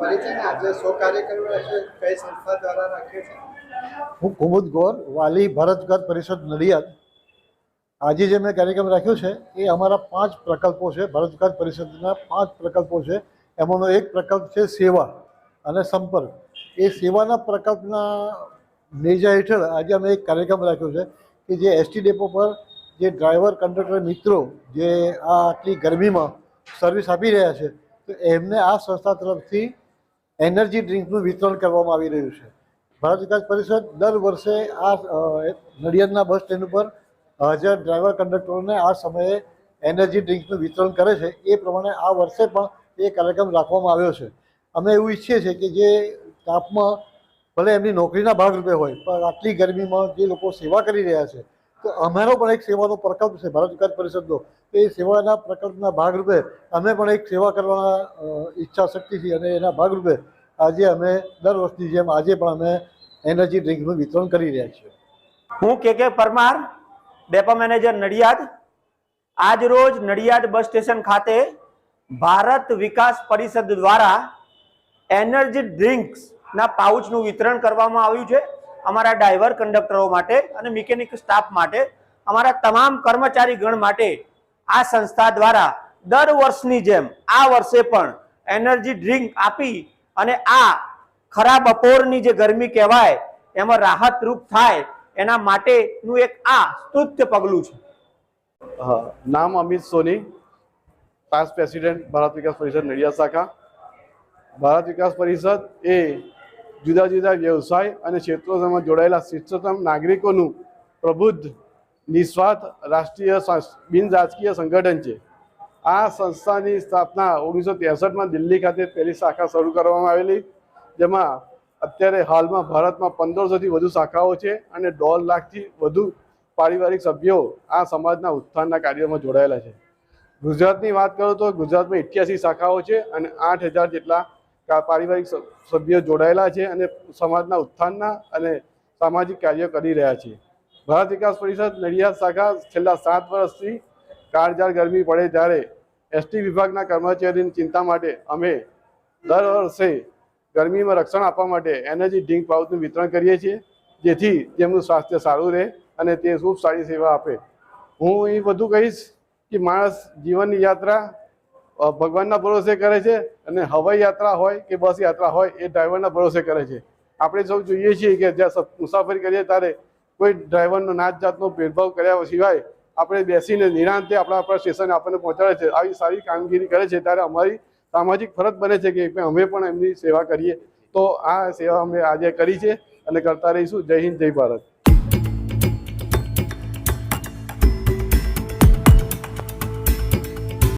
પરિચયને આજે સો કાર્યક્રમ કઈ સંસ્થા દ્વારા રાખ્યો છે? હું કુમુદ ગોર, વાલી ભારતગત પરિષદ નડિયાદ. આજે જે મેં કાર્યક્રમ રાખ્યો છે, એ અમારા પાંચ પ્રકલ્પો છે. ભારતગત પરિષદના પાંચ પ્રકલ્પો છે. એમાંનો એક પ્રકલ્પ છે સેવા અને સંપર્ક. એ સેવાના પ્રકલ્પના નેજા હેઠળ આજે અમે એક કાર્યક્રમ રાખ્યો છે કે જે એસટી ડેપો પર જે ડ્રાઈવર કંડક્ટર મિત્રો જે આ આટલી ગરમીમાં સર્વિસ આપી રહ્યા છે, તો એમને આ સંસ્થા તરફથી એનર્જી ડ્રિંકનું વિતરણ કરવામાં આવી રહ્યું છે. ભારત વિકાસ પરિષદ દર વર્ષે આ નડિયાદના બસ સ્ટેન્ડ ઉપર હાજર ડ્રાઈવર કંડક્ટરોને આ સમયે એનર્જી ડ્રિંક્સનું વિતરણ કરે છે. એ પ્રમાણે આ વર્ષે પણ એ કાર્યક્રમ રાખવામાં આવ્યો છે. અમે એવું ઈચ્છીએ છીએ કે જે તાપમાં ભલે એમની નોકરીના ભાગરૂપે હોય, પણ આટલી ગરમીમાં જે લોકો સેવા કરી રહ્યા છે અમારો પણ એક સેવાનો પ્રકલ્પ છે, ભારત વિકાસ પરિષદનો. એ સેવાના પ્રકલ્પના ભાગરૂપે અમે પણ એક સેવા કરવાના ઈચ્છા શક્તિ છે અને એના ભાગરૂપે આજે અમે દર વર્ષની જેમ આજે પણ અમે એનર્જી ડ્રિંકનું વિતરણ કરી રહ્યા છીએ. હું કે કે પરમાર, ડેપો મેનેજર નડિયાદ. આજ રોજ નડિયાદ બસ સ્ટેશન ખાતે ભારત વિકાસ પરિષદ દ્વારા એનર્જી ડ્રિંક્સના પાઉચનું વિતરણ કરવામાં આવ્યું છે. અમારા ડ્રાઈવર કંડક્ટરો માટે અને મિકેનિક સ્ટાફ માટે, અમારા તમામ કર્મચારી ગણ માટે આ સંસ્થા દ્વારા દર વર્ષની જેમ આ વર્ષે પણ એનર્જી ડ્રિંક આપી અને આ ખરા બપોરની જે ગરમી કહેવાય, એમાં રાહતરૂપ થાય, એના માટેનું એક આ સ્તુત્ય પગલું છે. નામ અમિત સોની પાસ્ટ પ્રેસિડેન્ટ ભારત વિકાસ પરિષદ, નડિયાદ શાખા. ભારત વિકાસ પરિષદ એ જુદા જુદા વ્યવસાય અને ક્ષેત્રોમાં જોડાયેલા શિષ્ટતમ નાગરિકોનું પ્રબુદ્ધ, નિસ્વાર્થ રાષ્ટ્રીય બિન રાજકીય સંગઠન છે. આ સંસ્થાની સ્થાપના ઓગણીસો ત્રેસઠમાં દિલ્હી ખાતે પહેલી શાખા શરૂ કરવામાં આવેલી, જેમાં અત્યારે હાલમાં ભારતમાં પંદરસોથી વધુ શાખાઓ છે અને દોઢ લાખથી વધુ પારિવારિક સભ્યો આ સમાજના ઉત્થાનના કાર્યમાં જોડાયેલા છે. ગુજરાતની વાત કરું તો ગુજરાતમાં અઠ્યાસી શાખાઓ છે અને આઠ હજાર જેટલા પારિવારિક સભ્યો જોડાયેલા છે અને સમાજના ઉત્થાનના અને સામાજિક કાર્યો કરી રહ્યા છે. ભારત વિકાસ પરિષદ નડિયાદ શાખા છેલ્લા સાત વર્ષથી કાળઝાળ ગરમી પડે ત્યારે એસટી વિભાગના કર્મચારીની ચિંતા માટે અમે દર વર્ષે ગરમીમાં રક્ષણ આપવા માટે એનર્જી ડ્રિંક પાઉચનું વિતરણ કરીએ છીએ, જેથી તેમનું સ્વાસ્થ્ય સારું રહે અને તે ખૂબ સારી સેવા આપે. હું એ બધું કહીશ કે માણસ જીવનની યાત્રા ભગવાનના ભરોસે કરે છે અને હવાઈ યાત્રા હોય કે બસ યાત્રા હોય એ ડ્રાઈવરના ભરોસે કરે છે. આપણે સૌ જોઈએ છીએ કે જ્યાં મુસાફરી કરીએ ત્યારે કોઈ ડ્રાઈવરનો નાત જાતનો ભેદભાવ કર્યા સિવાય આપણે બેસીને નિરાંતે આપણા આપણા સ્ટેશને આપણને પહોંચાડે છે. આવી સારી કામગીરી કરે છે ત્યારે અમારી સામાજિક ફરજ બને છે કે અમે પણ એમની સેવા કરીએ. તો આ સેવા અમે આજે કરી છે અને કરતા રહીશું. જય હિન્દ, જય ભારત.